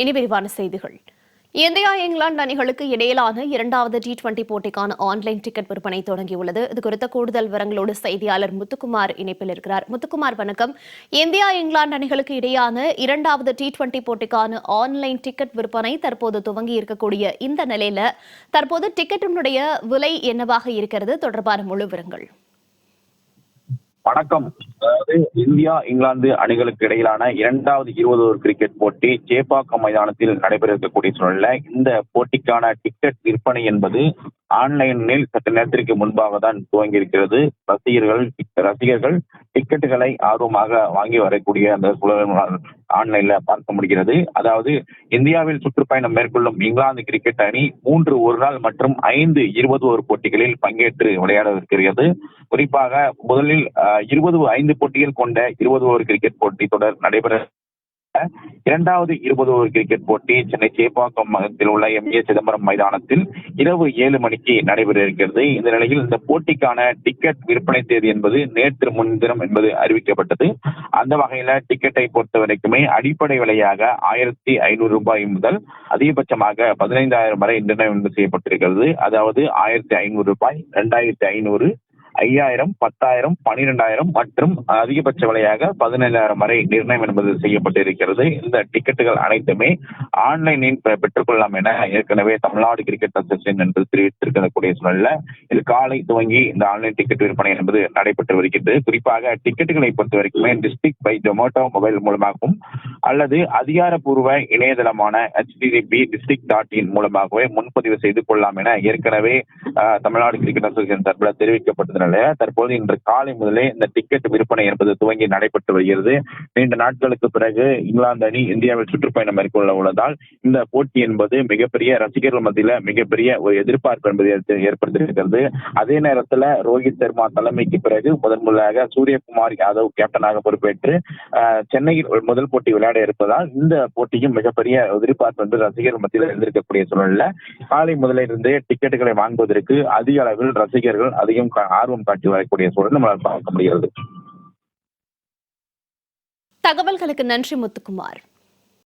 இனி விரிவான செய்திகள். இந்தியா இங்கிலாந்து அணிகளுக்கு இடையிலான இரண்டாவது டி டுவெண்டி போட்டிக்கான ஆன்லைன் டிக்கெட் விற்பனை தொடங்கியுள்ளது. இது குறித்த கூடுதல் விவரங்களோடு செய்தியாளர் முத்துக்குமார் இணைப்பில் இருக்கிறார். முத்துக்குமார் வணக்கம். இந்தியா இங்கிலாந்து அணிகளுக்கு இடையான இரண்டாவது டி டுவெண்டி போட்டிக்கான ஆன்லைன் டிக்கெட் விற்பனை தற்போது துவங்கி இருக்கக்கூடிய இந்த நிலையில தற்போது டிக்கெட்டினுடைய விலை என்னவாக இருக்கிறது? தொடர்பான முழு விவரங்கள். வணக்கம் அதாவது இந்தியா இங்கிலாந்து அணிகளுக்கு இடையிலான இரண்டாவது இருபது ஓவர் கிரிக்கெட் போட்டி சேப்பாக்கம் மைதானத்தில் நடைபெற இருக்கக்கூடிய சூழலில் இந்த போட்டிக்கான டிக்கெட் விற்பனை என்பது ஆன்லைனில் சற்று நேரத்திற்கு முன்பாக தான் துவங்கி இருக்கிறது ரசிகர்கள் ரசிகர்கள் டிக்கெட்டுகளை ஆர்வமாக வாங்கி வரக்கூடிய அந்த சூழல் ஆன்லைன்ல பார்க்க முடிகிறது. அதாவது இந்தியாவில் சுற்றுப்பயணம் மேற்கொள்ளும் இங்கிலாந்து கிரிக்கெட் அணி மூன்று ஒரு நாள் மற்றும் ஐந்து இருபது ஒரு போட்டிகளில் பங்கேற்று விளையாட இருக்கிறது குறிப்பாக முதலில் இருபது ஐந்து போட்டிகள் கொண்ட இருபது ஓவர் கிரிக்கெட் போட்டி தொடர் நடைபெற இரண்டாவது இருபது ஓவர் கிரிக்கெட் போட்டி சென்னை சேப்பாக்கம் மகத்தில் உள்ள எம். ஏ. சிதம்பரம் மைதானத்தில் இரவு ஏழு மணிக்கு நடைபெற இருக்கிறது. இந்த நிலையில் இந்த போட்டிக்கான டிக்கெட் விற்பனை தேதி என்பது நேற்று முன்தினம் என்பது அறிவிக்கப்பட்டது. அந்த வகையில டிக்கெட்டை பொறுத்த வரைக்குமே அடிப்படை விலையாக ஆயிரத்தி ஐநூறு ரூபாய் முதல் அதிகபட்சமாக பதினைந்தாயிரம் வரை நிர்ணயம் செய்யப்பட்டிருக்கிறது. அதாவது ஆயிரத்தி ஐநூறு ரூபாய் ரெண்டாயிரத்தி ஐநூறு ஐயாயிரம் பத்தாயிரம் பனிரெண்டாயிரம் மற்றும் அதிகபட்ச விலையாக பதினேழாயிரம் வரை நிர்ணயம் என்பது செய்யப்பட்டிருக்கிறது. இந்த டிக்கெட்டுகள் அனைத்துமே ஆன்லைனில் பெற்றுக்கொள்ளலாம் என ஏற்கனவே தமிழ்நாடு கிரிக்கெட் அசோசியேஷன் என்று தெரிவித்திருக்கக்கூடிய சூழல்ல இது காலை துவங்கி இந்த ஆன்லைன் டிக்கெட் விற்பனை என்பது நடைபெற்று வருகிறது குறிப்பாக டிக்கெட்டுகளை பொறுத்த வரைக்குமே டிஸ்ட்ரிக்ட் பை ஜொமேட்டோ மொபைல் மூலமாகவும் அல்லது அதிகாரப்பூர்வ இணையதளமான ஹெச்டிடிபி டிஸ்ட்ரிக்ட் டாட் இன் மூலமாகவே முன்பதிவு செய்து கொள்ளலாம் என ஏற்கனவே தமிழ்நாடு கிரிக்கெட் அசோசியேஷன் தரப்பில் தெரிவிக்கப்பட்டதனால தற்போது இன்று காலை முதலே இந்த டிக்கெட் விற்பனை என்பது துவங்கி நடைபெற்று வருகிறது. நீண்ட நாட்களுக்கு பிறகு இங்கிலாந்து அணி இந்தியாவில் சுற்றுப்பயணம் மேற்கொள்ள உள்ளதால் இந்த போட்டி என்பது மிகப்பெரிய ரசிகர்கள் மத்தியில மிகப்பெரிய ஒரு எதிர்பார்ப்பு என்பது ஏற்படுத்தியிருக்கிறது. அதே நேரத்துல ரோஹித் சர்மா தலைமைக்கு பிறகு முதன் முதலாக சூரியகுமார் யாதவ் கேப்டனாக பொறுப்பேற்று சென்னையில் ஒரு முதல் போட்டி விளையாட இருப்பதால் இந்த போட்டியும் மிகப்பெரிய எதிர்பார்ப்பு என்று ரசிகர்கள் மத்தியில் இருந்திருக்கக்கூடிய சூழல்ல காலை முதலில் இருந்தே டிக்கெட்டுகளை வாங்குவதற்கு அதிக அளவில் ரசிகர்கள் அதிகம் கா- ஆர்வம் காட்டி வரக்கூடிய சூழல் நம்மளால் பார்க்க முடிகிறது. தகவல்களுக்கு நன்றி முத்துக்குமார்.